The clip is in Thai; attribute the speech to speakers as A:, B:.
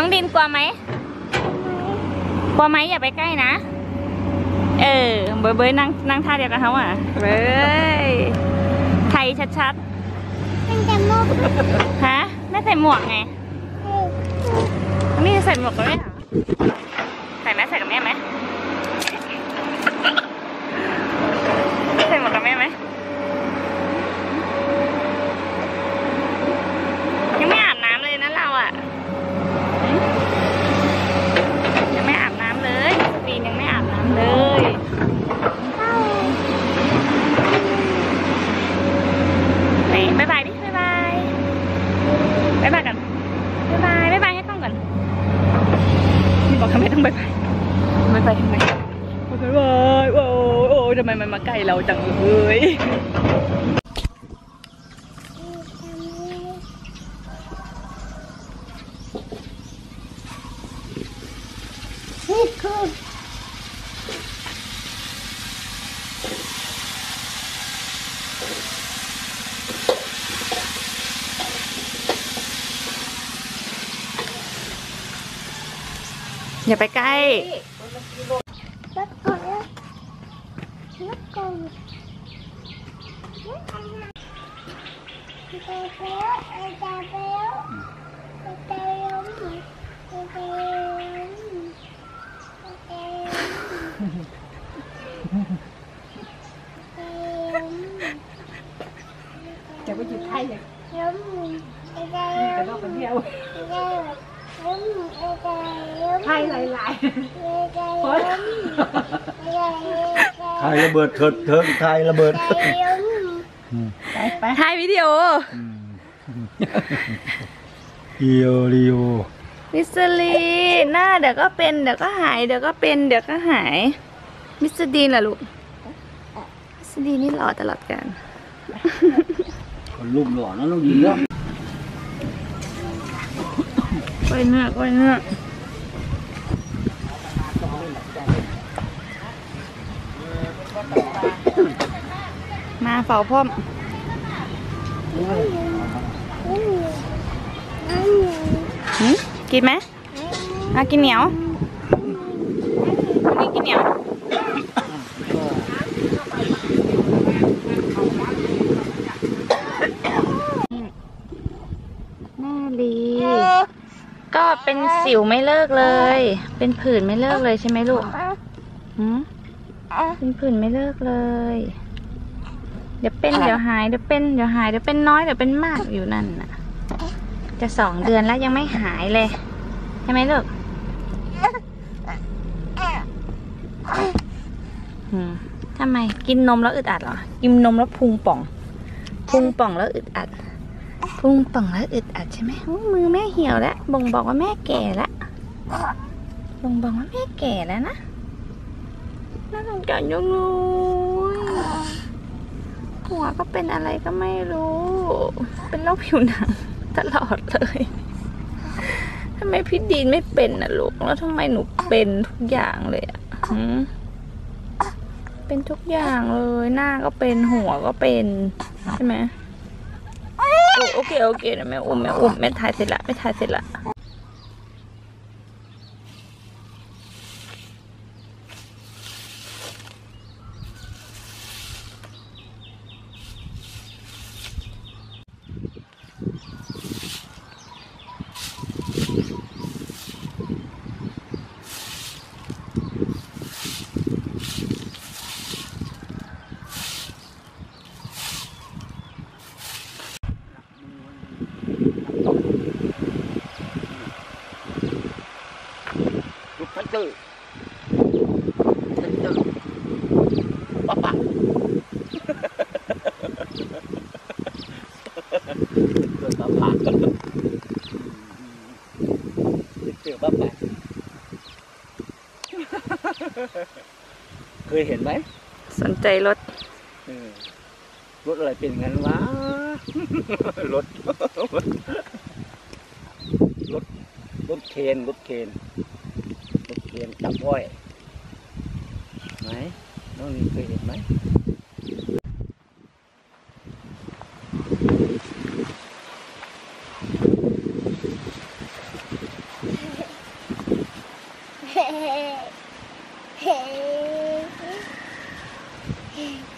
A: น้องดินกลัวไหมกลัวไหมอย่าไปใกล้นะ เออ เบยเบยนั่งนั่งท่าเดียวกันเขาอะเบยไทยชัด
B: มันจะมุก
A: ๆฮะแม่ใส่หมวกไงน้องดินใส่หมวกกับแม่เหรอใส่ไหมใส่กับแม่ไหมใส่หมวกกับแม่ไหมยังไม่อาบน้ำเลยนะเราอะ ยังไม่อาบน้ำเลยปีนยังไม่อาบน้ำเลย
B: เข้า
A: ไหนบ๊ายบายดิบ๊ายบายบ๊ายบายกันบ๊ายบายบ๊ายบายให้กล้องก่อนนี่บอกทำไมต้องบ๊ายบายบ๊ายบายทำไม บ๊ายบายโอ้โอ้ทำไมมันมาใกล้เราจังเลย
B: นี่คือ
A: อย่าไปใกล้
B: รถก่อนนะ รถก่อนจะไปแล้วจะไปแล้วจะไปแล้วจะไปแล้ว
C: จะไปหยุดไทยเลย
B: ล้มจะ
C: จะต้องไปเที่ยว
B: ล้มจะล้ม
C: ไทยหลาย
B: พอ
D: ทายระเบิดเถิดเทิงทายระเบิด
C: ๆไปไป
A: ถ่ายวิดีโอ
D: เรียวเรียว
A: มิสลีหน้าเดี๋ยวก็เป็นเดี๋ยวก็หายเดี๋ยวก็เป็นเดี๋ยวก็หาย มิสดีนล่ะลูก มิสดีนนี่หล่อตลอดการ
D: คนรูปหล่อนะน้องหญิงเนาะ
A: กล้วยเนื้อกล้วยเนื้อ มาเฝ้าพ่อมหึกินไหมอากินเหนียววันนี้กินเหนียวแม่ลีก็เป็นสิวไม่เลิกเลย เป็นผื่นไม่เลิกเลยใช่ไหมลูกหืม เป็นผื่นไม่เลิกเลย เดี๋ยวเป็นเดี๋ยวหายเดี๋ยวเป็นเดี๋ยวหายเดี๋ยวเป็นน้อยเดี๋ยวเป็นมากอยู่นั่นน่ะ จะสองเดือนแล้วยังไม่หายเลยใช่ไหมลูกหืมทำไมกินนมแล้วอึดอัดเหรอ กินนมแล้วพุงป่อง พุงป่องแล้วอึดอัด พุงป่องแล้วอึดอัดใช่ไหมอู้มือแม่เหี่ยวแล้วบ่งบอกว่าแม่แก่แล้วบ่งบอกว่าแม่แก่แล้วนะ น่าสงสารจังเลยหัวก็เป็นอะไรก็ไม่รู้ เป็นโรคผิวหนังตลอดเลยทำไมพี่ดีนไม่เป็นน่ะลูก แล้วทำไมหนูเป็นทุกอย่างเลยอะเป็นทุกอย่างเลย หน้าก็เป็นหัวก็เป็น ใช่ไหมโอโอเคโอเคนะแม่อุ้มแม่อุ้มแม่ถ่ายเสร็จละแม่ถ่ายเสร็จละ
D: เคยเห็นไหม
A: สนใจรถ
D: เออรถอะไรเป็นงั้นวะรถรถรถเคนรถเคน เลี้ยงตับอ้อยไหมน้องนี่เคยเห็นไหม
C: เฮ้